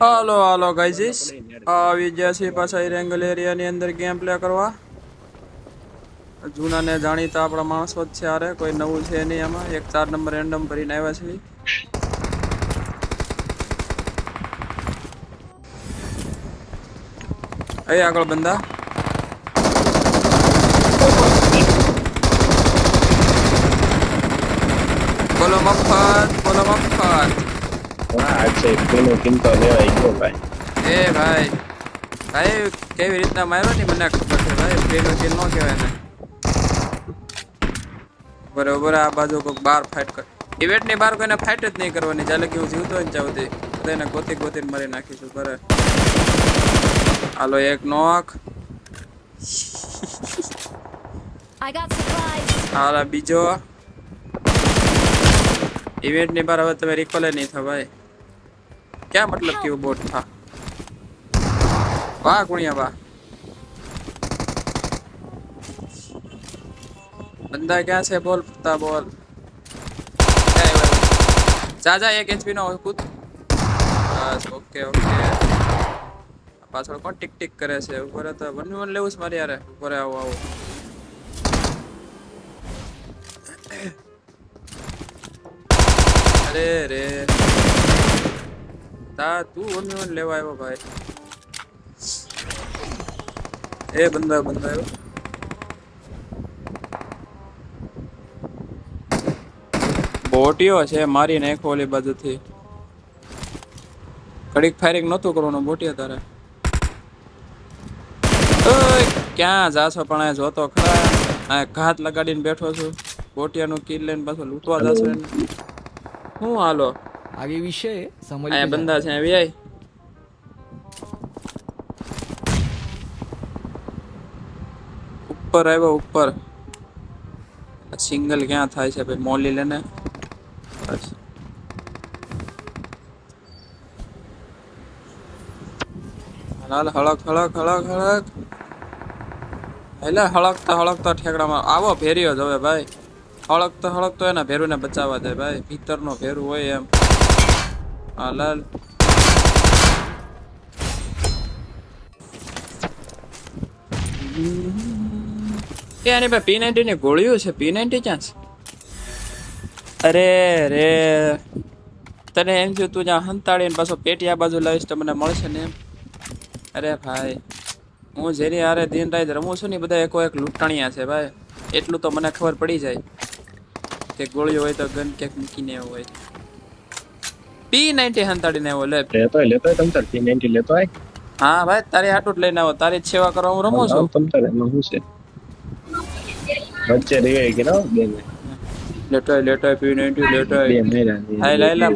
હાલો હાલો, ગાઈઝીસ. આવી છે પાછા રેંગલ એરિયાની અંદર ગેમ પ્લે કરવા. જૂના ને જાણીતા આપણા માણસો જ છે આરે કોઈ નવું છે નહીં એમાં એક ચાર નંબર રેન્ડમ ભરીને આવ્યા છે અહીં આગળ બંદા. બોલો, મફત બોલો, મફત. હા છે પેલો કિંમતો લેવાય ગયો ભાઈ. એ ભાઈ ભાઈ કેવી રીતના માર્યો ને મને ખબર છે ભાઈ? પેલો કિલ નો કહેવાય ને. બરોબર આ બાજુ કોઈક બાર ફાઇટ કર ઇવેન્ટની બાર કોઈને ફાઇટ જ નહીં કરવાની ચાલે કે હું જીવતો હોય ને ત્યાં સુધી. બધાને ગોતી ગોતીને મારી નાખીશું બરાબર. હાલો એક નોક. હાલા બીજો. ઇવેન્ટની બાર હવે તમે રિકોલે નહીં થવાય ભાઈ. ક્યાં મતલબ કે બોટ થા વાહ ગુણિયા વાહ બંદા ક્યાં છે બોલ પતા બોલ ક્યાં આવ્યો? જા જા એક એચપી નો કૂદ બસ ઓકે ઓકે પાછળ કોણ ટીક ટીક કરે છે ઉપર તો વન વન લેવું છે મારે યાર ઉપર આવો આવો અરે રે તા તું ઓન ઓન લેવા આવ્યો ભાઈ. એ બંદા બંદા આવ્યો. બોટીઓ છે મારી નાખો ઓલી બાજુથી. કડીક ફાયરિંગ નહોતું કરવાનું બોટીઓ તારે. ઓય, ક્યાં જાશો પણ જોતો ખરા. આ ઘાત લગાડીને બેઠો છું. બોટિયાનું કિલ લઈને પાછો લૂંટવા જશો. હું હાલો? आगे विषय है, समझ के અહીંયા जाना। બંદા છે આવી આય ઉપર આવ્યો ઉપર સિંગલ ક્યાં થાય છે ભાઈ મોલી લેને બસ હાલ હળક હળક હળક હળક એટલે હળકતા હળકતા ઠેકડામાં આવો ભેર્યો જ હવે ભાઈ હળકતો હળકતો એના ભેરુને બચાવવા દે ભાઈ ભીતરનો ભેરું હોય એમ લાલ એ આની ભાઈ પી નાઇન્ટી ની ગોળીઓ છે? પી નાઇન્ટી ક્યાં છે? અરે રે તને એમ થયું તું જ્યાં હંતાડીને પાછો પેટી આ બાજુ લાવીશ તો મને મળશે ને એમ. અરે ભાઈ હું જેની હારે દિન રાત રમું છું ને બધા એકો એક લૂંટાણિયા છે ભાઈ. એટલું તો મને ખબર પડી જાય. કે ગોળીઓ હોય તો ગન ક્યાંક મૂકીને એવું હોય. પી નાઇન્ટી હંતાડીને આવ્યો લે. લેતો લેતો તમતર તમ પી નાઇન્ટી લેતો આય. હા ભાઈ તારે જ લઈને આવો. તારી સેવા કરવા હું રમું છું. તમતર એમાં શું છે? વચ્ચે રહી ગઈ ના બે ને? લેટોય લેટોય પી નાઇન્ટી બે મેરા હાય લાયલા.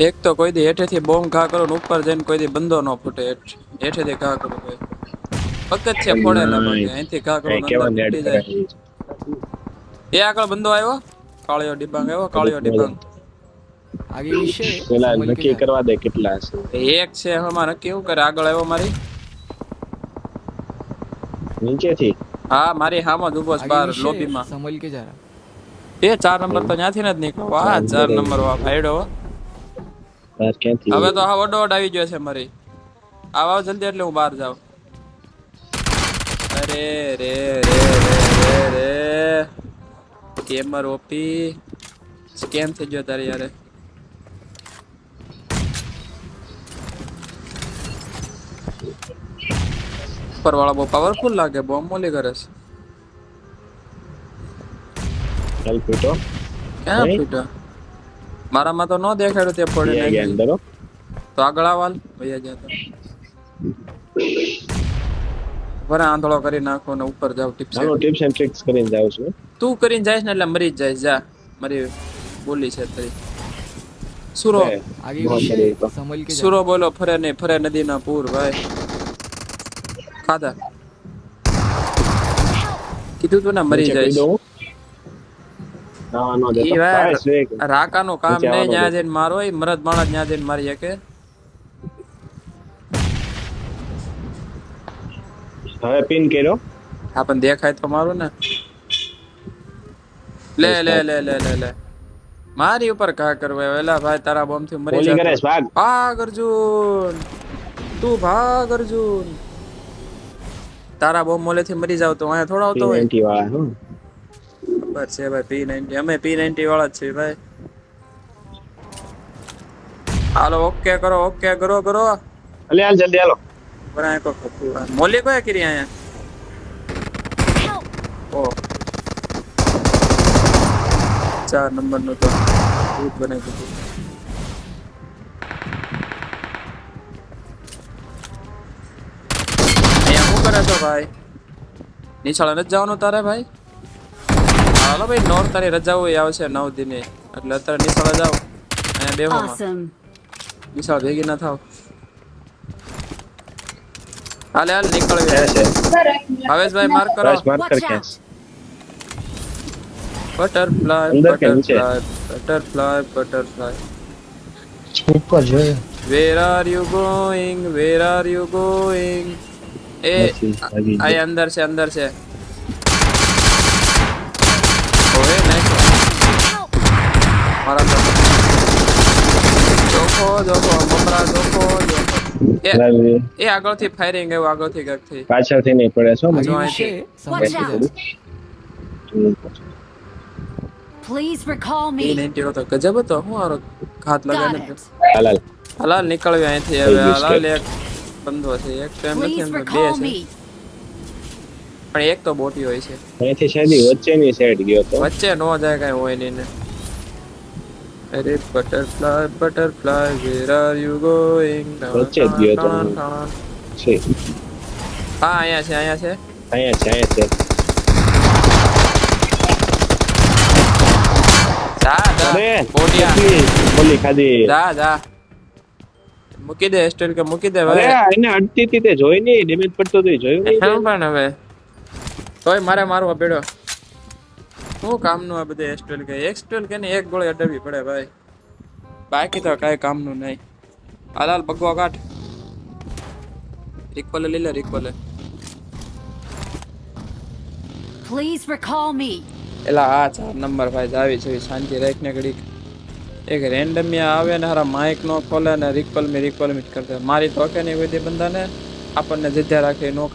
એક તો કોઈ દી હેઠેથી બોમ્બ ઘા કરો ને ઉપર જઈને કોઈ દી બંદો ન ફૂટે. હેઠ- હેઠેથી ઘા કરો ભાઈ ફક્ત છે ફોડેલા પગે અહીંથી કાકરો અંદર જાય. એ આગળ બંદો આવ્યો? કાળિયો ડિબાંગ આવ્યો? કાળિયો ડિબાંગ. આગળ વિશે પેલા નક્કી કરવા દે કેટલા છે. એક છે હમણાં નક્કી એવું કરે? આગળ આવ્યો મારી? નીચેથી? હા મારી હામો જ ઊભો છે બહાર લોબીમાં. સમલ કે જરા? એ ચાર નંબર તો ત્યાંથી જ નીકળો વાહ ચાર નંબર વાહ ભાઈડો હવે તો હા વડો વડ આવી ગયો છે મારી. આવા જલ્દી એટલે હું બહાર જાઉં. અરે રે રે રે રે રે. કેમર ઓપી સ્કેમ થઈ ગયો તારી યારે. ઉપરવાળા બહુ પાવરફુલ લાગે બોમ્બ મોલી કરે છે. ચાલ ફૂટો. ક્યાં ફૂટો મારામાં તો ન દેખાડ્યું તે પડી તો આગળ આવાલ ભૈયા ગયા તો. વરા આંધળો કરી નાખો ને ઉપર જાવ ટિપ્સ ચાલો ટિપ્સ એન્ડ ટ્રિક્સ કરીને જાવ છું. તું કરીને જઈશ ને એટલે મરી જ જા મારી બોલી છે તારી. સુરો. સુરો બોલો ફરે ને ફરે નદીના પૂર ભાઈ. ખાધા? કીધું તું ને મરી જાય રાકા નું કામ નહીં જ્યાં જઈને મારો મરદ માણસ જ્યાં જઈને મારી શકે. હવે પિન કર્યો. હા પણ દેખાય તો મારું ને. લે લે લે લે લે લે. મારી ઉપર ઘા કરવા વેલા ભાઈ તારા બોમ્બથી મરી ગોલી કરે ભાગ. ભાગ અર્જુન. તું ભાગ અર્જુન. તારા બોમ્બ મોલે થી મરી જાવ તો અહીંયા થોડો આવતો હોય. P90 વાળા હું. ખબર છે ભાઈ પી નાઇન્ટી અમે પી નાઇન્ટી વાળા જ છીએ ભાઈ. હાલો ઓકે કરો ઓકે કરો કરો. અલે હાલ જલ્દી હાલો. બરાબર કો મોલી કોઈ કરી અહીંયા Help! ઓ ચાર નંબરનું તો ભૂત બનાવી દીધું અહીંયા શું કરે છો ભાઈ નિશાળે નથી જવાનું તારે ભાઈ હાલો ભાઈ નોર તારી રજાઓ આવશે નવ દિને એટલે અત્યારે નિશાળે જાઓ અહીંયા Awesome. નિશાળ ભેગી ના થાવ હાલે હાલ નીકળ છે. હવેશભાઈ માર્ક કરો. માર્ક કર બટરફ્લાય કે બટરફ્લાય બટરફ્લાય બટરફ્લાય ઉપર જોઈએ. Where are you going where are you going એ આ અંદર છે અંદર છે. ઓએ નાઈસ! મારા જોખો જોખો. એ આગળથી ફાયરિંગ આવ્યું આગળથી ક્યાંકથી પાછળથી નહીં પડે છો આગે જો વિશે Watch સમજવું out. Please recall એ me. નાઇન્ટી તો ગજબ હતો હું આરો હાથ લગાને લગાવીને it. હાલ હાલ હલાલ નીકળવી અહીંથી. હવે હલાલ એક બંધો છે એક ટાઈમ નથી તો બે છે. પણ એક તો બોટી હોય છે. અહીંથી શાયદ વચ્ચેની સાઈડ ગયો તો વચ્ચે નો જાય કઈ હોય નહીં ને. અરે butterfly butterfly where are you going વચ્ચે ગયો તો છે હા અહીંયા છે અહીંયા છે અહીંયા છે અહીંયા છે જા જા બોટિયા કેટલી ખાધી જા જા મૂકી દે સ્ટીલ કે મૂકી દે અરે એને અડતી તે જોઈ નહીં ડેમેજ પડતો તો જોયું નહીં પણ હવે. તોય મારે મારવા પડ્યો. શું કામનું આ બધે ટ્વેલ કે? એક્સ ટ્વેલ કે એક ગોળી અડાવી પડે ભાઈ. બાકી તો કાંઈ કામનું નહીં. હાલ હાલ બગવા કાઢ. રિકોલે લઈ લે રિકોલે પ્લીઝ રિકોલ મી એલા આ ચાર નંબર ભાઈ જાવી છે શાંતિ રાખ ને ઘડીક. એક રેન્ડમ આવે ને હારા માઇક નો ખોલે ને રિકોલ મી રિકોલ મી કરતા મારી તો કે નહીં હોય તે બંદાને આપણને જગ્યા રાખે નો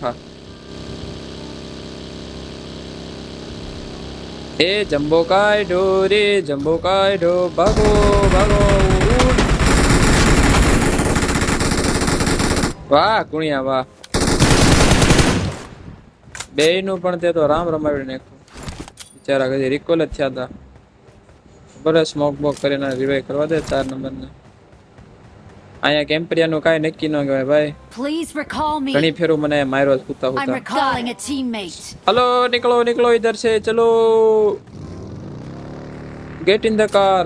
એ જંબો કાઢો રે, જંબો કાઢો, ભાગો ભાગો. વાહ, કુણિયા, વાહ. બે નું પણ તે તો રામ રમાવી નાખ્યું. બિચારા કદી રિકોલ જ થયા હતા. બરાબર સ્મોક બોક કરીને રિવાઈવ કરવા દે, ચાર નંબરને. અહીંયા કેમ્પરિયાનું કાંઈ નક્કી ન કહેવાય ભાઈ. પ્લીઝ રિકોલ મી ઘણી ફેરું મને માર્યો recalling a હલો નીકળો નીકળો ઇધર છે ચલો. ગેટ ઇન ધ કાર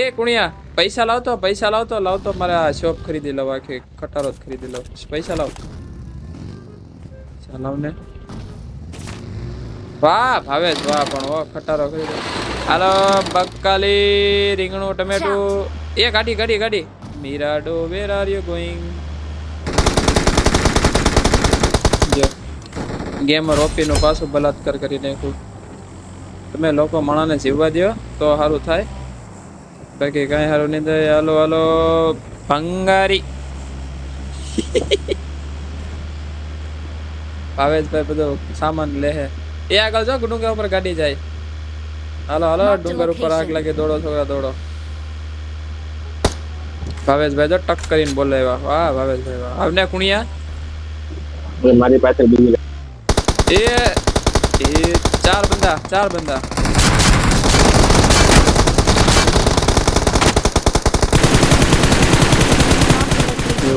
એ કુણિયા પૈસા લાવતો પૈસા લાવતો લાવતો મારે આ શોપ ખરીદી લઉં આખી ખટારો જ ખરીદી લઉં. પૈસા લાવ. લાવ ને. વાહ ભાવેશ વાહ પણ ઓ ખટારો ખરીદો. હાલો બકાલી રીંગણું ટમેટું. એ ગાડી ગાડી ગાડી. મીરાડો વેર આર યુ ગોઈંગ જો ગેમર ઓપીનો પાછો પાછું બલાત્કાર કરી નાખ્યું. તમે લોકો માણાને જીવવા દો તો સારું થાય. બાકી કાંઈ સારું નહીં થાય. હાલો હાલો. ભંગારી. ભાવેશભાઈ બધો સામાન લે હે. એ આગળ જો ડુંગર ઉપર ગાડી જાય. હાલો હાલો ડુંગર ઉપર આગ. લાગે દોડો છોકરા દોડો. ભાવેશભાઈ જો ટક કરીને બોલે એવા વાહ ભાવેશભાઈ વાહ. આવને કુણિયા. હવે મારી પાસે બીજી એ એ ચાર બંદા ચાર બંદા.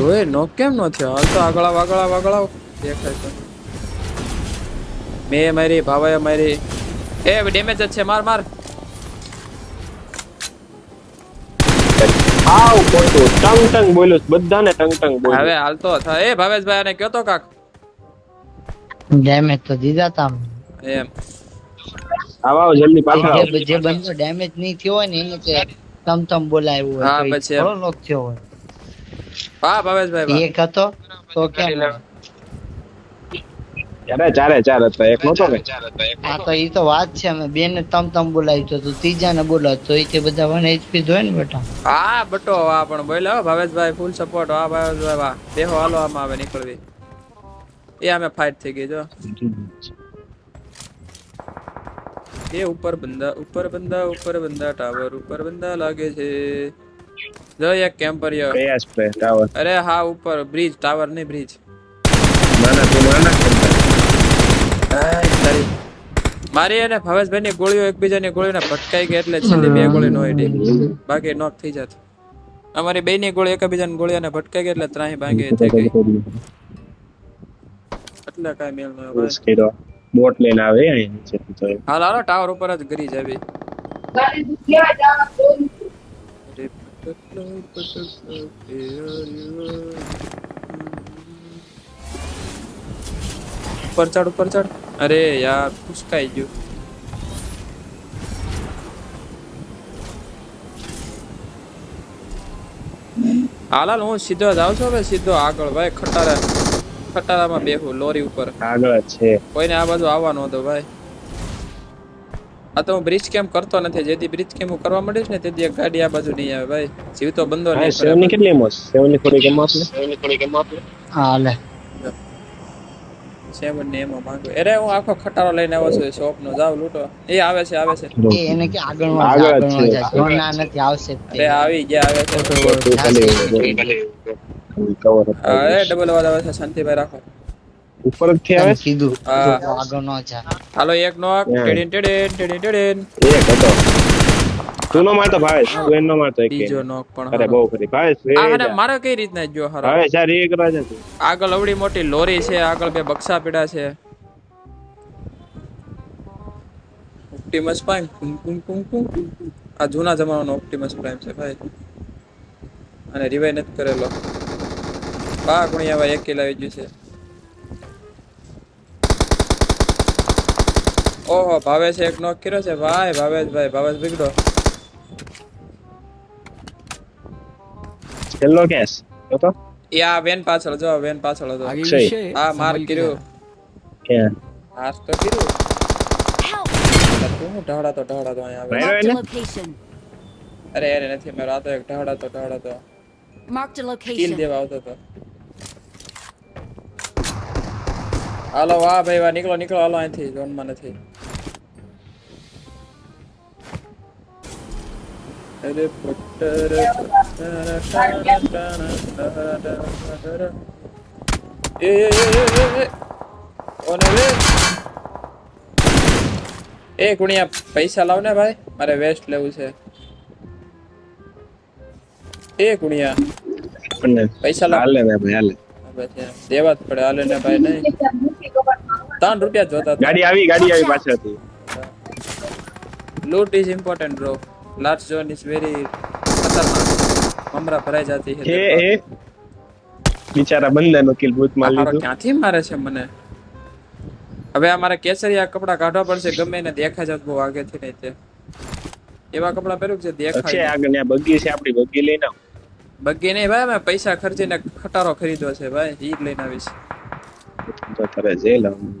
ઓય નો કેમ નો થયો? હાલ તો આગળ આવ, આગળ આવ, આગળ આવ. દેખાય તો. મેં મારી ભાવાએ મારી. એ ડેમેજ જ છે. માર માર. આવ કોઈ તો ટંગ ટંગ બોલ્યો. બધાને ટંગ ટંગ હવે હાલ તો થા. એ ભાવેશભાઈ આને કયો તો કાક? ડેમેજ તો દીધા તા એમ. આવ આવ જલ્દી પાછા આવો. જે જે બંદો ડેમેજ નહીં થયો હોય ને એને કે તમ તમ બોલાવ્યું હા, હોય હા પછી. થોડો લોક થયો હોય. હા ભાવેશભાઈ એક હતો તો કેમ અરે ચારે ચાર હતા એક નહોતો કે હા તો ઈ તો વાત છે અમે બેન ને તમ તમ બોલાવી તો ત્રીજા ને બોલાવ તો ઈ તે બધા વન એચપી હોય ને બેટા હા બટો વાહ પણ બોલ્યો હો, ભાવેશભાઈ ફૂલ સપોર્ટ વાહ ભાવેશભાઈ વાહ. બેહો હાલો આમાં આવે નીકળવી. એ અમે ફાઇટ થઈ ગઈ જો. એ ઉપર બંદા ઉપર બંદા ઉપર બંદા ટાવર ઉપર બંદા લાગે છે. જો એક કેમ્પર યો. અરે હા ઉપર બ્રિજ ટાવર નહીં બ્રિજ નાના તું ના મારી અને ભાવેશભાઈ ની ગોળીઓ એકબીજાની ગોળીને ભટકાઈ ગઈ એટલે છેલ્લી બે ગોળી નો એડી બાકી નોક થઈ જાત. અમારી બે ની ગોળી એકબીજાની ગોળીઓને ભટકાઈ ગઈ એટલે ત્રાહી ભાંગી થઈ ગઈ. એટલે કાંઈ મેલ ન બોટ લઈને આવે તો હાલ હાલો ટાવર ઉપર જ ગરી જાવી. ઉપર ચડ ઉપર ચડ અરે યાર ફુસકાઈ ગયું હાલ હાલ હું સીધો જાઉં છું હવે સીધો આગળ ભાઈ ખટારા ખટારામાં બેહું લોરી ઉપર આગળ છે કોઈને આ બાજુ આવવાનું હતો ભાઈ આ તો હું બ્રિજ કેમ કરતો નથી જેથી બ્રિજ કેમ હું કરવા માંડીશ ને તેથી એક ગાડી આ બાજુ નહીં આવે ભાઈ જીવ તો બંધો નહીં સેવની પડે. કેટલી મોસ સેવની થોડી કેમ આપને હા લે સેવન ને એમાં માંગુ અરે હું આખો ખટારો લઈને આવ્યો છું શોપ નો જાવ લૂંટો. એ આવે છે આવે છે. એ એને કે આગળ નો આગળ નો નથી આવશે અરે આવી ગયા આવે છે. એ ડબલ અવાજ આવે છે શાંતિભાઈ રાખો. ઉપરથી આવે કીધું આગળ નો જા હાલો એક નોક. ટેડીન ટેડીન ટેડીન ટેડીન. એક હતો. તું નો મારતો ભાવેશ તું એનો મારતો એક બીજો નોક પણ અરે બહુ ખરી. ભાવેશ રે આ અને મારે કઈ રીતના જો હરો? ભાવેશ યાર એ કરવા છે. આગળ અવડી મોટી લોરી છે આગળ બે બક્ષા પીડા છે. ઓપ્ટિમસ પ્રાઇમ કુમ કુમ કુમ કુમ. આ જૂના જમાનાનો ઓપ્ટિમસ પ્રાઇમ છે ભાઈ. અને રિવાઈ નથી કરેલો. બા ગુણિયા ભાઈ એક કિલ આવી ગયું છે. ઓહો ભાવેશ એક નોક કર્યો છે. ભાઈ ભાવેશ ભાઈ ભાવેશ બિગડો છેલ્લો કેસ જો તો એ આ વેન પાછળ જો વેન પાછળ હતો આ માર કર્યો કે હાર તો કર્યો તું ઢાડા તો ઢાડા તો અહીંયા આવે અરે અરે નથી મેરો આ તો એક ઢાડા તો ઢાડા તો માર્ક ધ લોકેશન કિલ દેવા આવતો તો હાલો વાહ ભાઈ વાહ નીકળો નીકળો હાલો અહીંથી ઝોનમાં નથી એ ગુણિયા પૈસા લાવ ને ભાઈ મારે વેસ્ટ લેવું છે એ ગુણિયા પૈસા લાવ ને ભાઈ હાલે દેવા જ પડે હાલે ને ભાઈ નહીં ત્રણ રૂપિયા જોતા હતા ગાડી આવી ગાડી આવી પાછળથી loot is important bro last zone is very खतरनाक कमरा भराई जाती है ए ए બિચારા બંદાનો કિલ ભૂત માર લીધો. ક્યાંથી મારે છે મને? હવે આ કેસરિયા કપડા કાઢવા પડશે ગમે ને દેખાય જાત બહુ આગેથી નહીં તે. એવા કપડા પહેર્યું છે દેખાય છે આગળ ને બગી છે આપડી બગી લઈને આવ. બગ્ગી નહીં ભાઈ મેં પૈસા ખર્ચીને ખટારો ખરીદ્યો છે ભાઈ. ઈ લઈને આવીશ. તો તારે જેલ આવવાનું.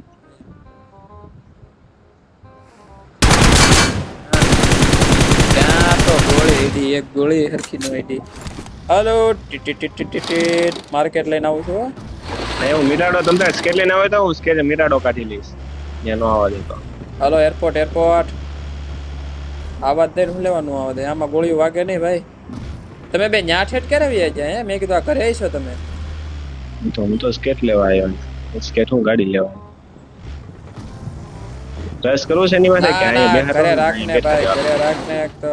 એડી એક ગોળી હરખી નો એડી હાલો. માર્કેટ લઈને આવું છું નહીં હું મિરાડો તમને સ્કેટ લઈને આવે તો હું સ્કેટ મિરાડો કાઢી લઈશ. ત્યાં નો આવવા દેતો હાલો એરપોર્ટ એરપોર્ટ આવાજ દઈને હું લેવાનું આવે દે. આમાં ગોળીઓ વાગે નહીં ભાઈ. તમે બે ન્યા ઠેઠ ક્યારે આવી જાય હે? મેં કીધું આ ઘરે આવીશો તમે. તો હું તો સ્કેટ લેવા આવ્યો. સ્કેટ હું ગાડી લેવા. રસ કરવું છે એની માટે કે ના અહીંયા ઘરે ને, રાખને ભાઈ ઘરે રાખને એક તો.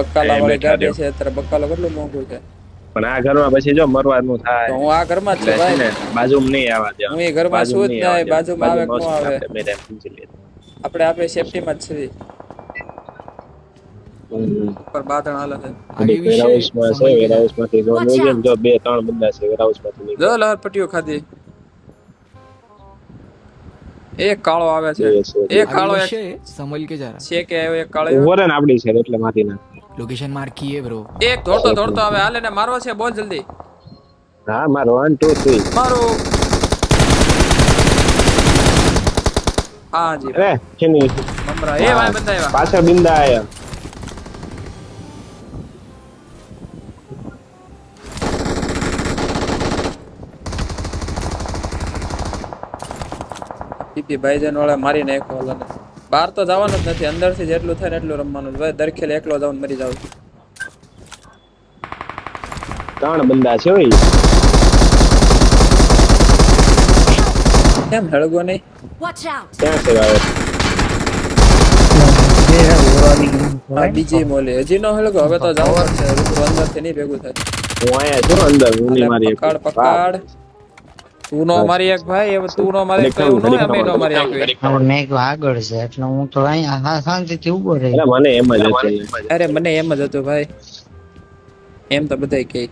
બક્કાલા વાળી ગાડી છે અત્યારે બક્કાલો કેટલું મોંઘું છે? પણ આ ઘરમાં પછી જો મરવાનું થાય. હું આ ઘરમાં છું ભાઈ. બાજુમાં નહીં આવવા દે હું એ ઘરમાં છું જ નહીં બાજુમાં આવે કોણ આવે? આપણે આપણે સેફટીમાં જ છીએ. બે ત્રણ બંદા છે વેરાઉસમાંથી જો એક કાળો આવે છે. એક કાળો આપડી છે એટલે માથી ના લોકેશન માર કીએ બ્રો એક દોડતો દોડતો આવે હાલે ને મારવો છે બોલ જલ્દી. હા મારો 1 2 3 મારો. હા જી. અરે કેની? મમરા એ ભાઈ બંદા આવ્યા. પાછા બિંદા આયા. પીપી ભાઈજન વાળા મારી નાખ્યો વાળાને બહાર તો જવાનું જ નથી. અંદરથી જેટલું થાય ને એટલું રમવાનું ભાઈ દરખેલ એકલો જાઉં મરી જાઉં. ત્રણ બંદા છે ઓય. કેમ હળગો નહીં? ક્યાં છે. બીજી મોલી. હજી નો હળગો. હવે તો જવાનું છે. અંદરથી નહીં ભેગું થાય. હું અહીંયા છું અંદર હું નહીં મારી પકડ પકડ. તું નો મારી એક ભાઈ હવે તું નો મારી એક તો એવું અમે નો મારી એક મેં કીધું આગળ છે એટલે હું તો અહીંયા શાંતિથી ઊભો રહી અરે મને એમ જ હતું. અરે મને એમ જ હતું ભાઈ. એમ તો બધાય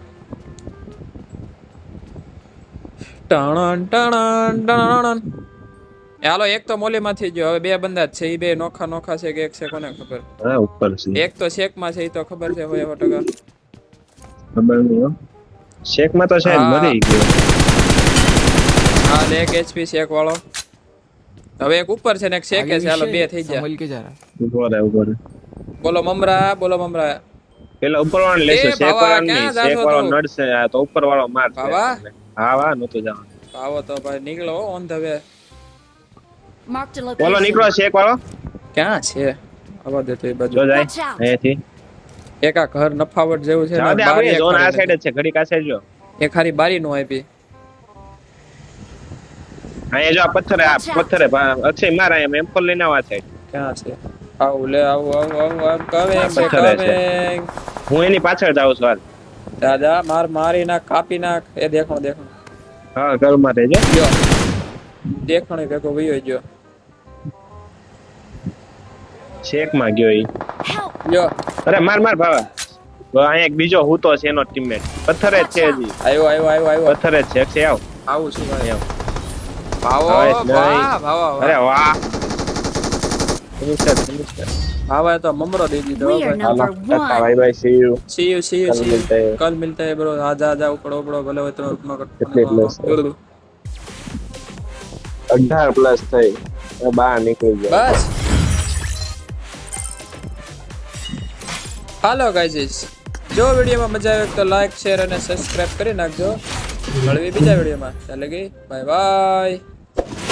ટણન હાલો એક તો મોલી માંથી ગયો. હવે બે બંદા છે એ બે નોખા નોખા છે કે એક છે કોને ખબર? હા ઉપર છે. એક તો શેકમાં છે એ તો ખબર છે હોય એવો ટકા. ખબર નહીં શેકમાં તો છે મરી ગયો. અને એક એચપી શેક વાળો. હવે એક ઉપર છે ને એક શેકે છે. હાલો બે થઈ ગયા. મલકે જરા. ઉપર હે ઉપર બોલો મમરા બોલો મમરા. પેલા ઉપર વાળો લેશે શેક વાળો નહીં. શેક વાળો નડશે આ તો ઉપર વાળો માર બાવા હા વાહ નતો જાવ આવો તો ભાઈ નીકળો ઓન ધ વે બોલો નીકળો શેક વાળો. ક્યાં છે? આવા દે તો એ બાજુ. જાય. અહીંથી એકા ઘર નફાવટ જેવું છે ને બારી ઝોન આ સાઈડ જ છે ઘડી કાસે સાઈડ જો. એ ખાલી બારી નો આપી અહીંયા જો આ પથ્થર આ અચ્છા. પથ્થરે અક્ષય મારા અહીંયા એમ લઈને આવા છે ક્યાં છે? આવું લે આવું આવું આવું આવું કવે પથ્થર છે. હું એની પાછળ જાઉં છું હાલ. દાદા માર મારી નાખ કાપી નાખ. એ દેખો દેખો. હા ઘરમાં રહેજો. જો. દેખણે ભેગો વયો જો શેકમાં ગયો ઈ. જો. અરે માર માર ભાવા. અહીંયા એક બીજો હૂતો છે એનો ટીમમેટ પથ્થરે જ છે હજી. આવ્યો આવ્યો આવ્યો આવ્યો. પથ્થર જ છે અક્ષય આવ. આવું છું ભાઈ. એમ. ભાવો ભાવો અરે વાહ. ફિનિશર ફિનિશર તો મમરો દે દીધો ભાઈ. ભાઈ see you see you see you see you કલ મિલતે. હે બ્રો આ જા ઉપડો ઉપડો ભલે હોય તો ઉપનો કટ 18 પ્લસ થઈ? બહાર નીકળી ગયા. બસ. હાલો ગાઈઝ જો વિડીયોમાં મજા આવે તો લાઈક શેર અને સબસ્ક્રાઇબ કરી નાખજો. મળવી બીજા વિડીયોમાં. એટલે કે બાય બાય.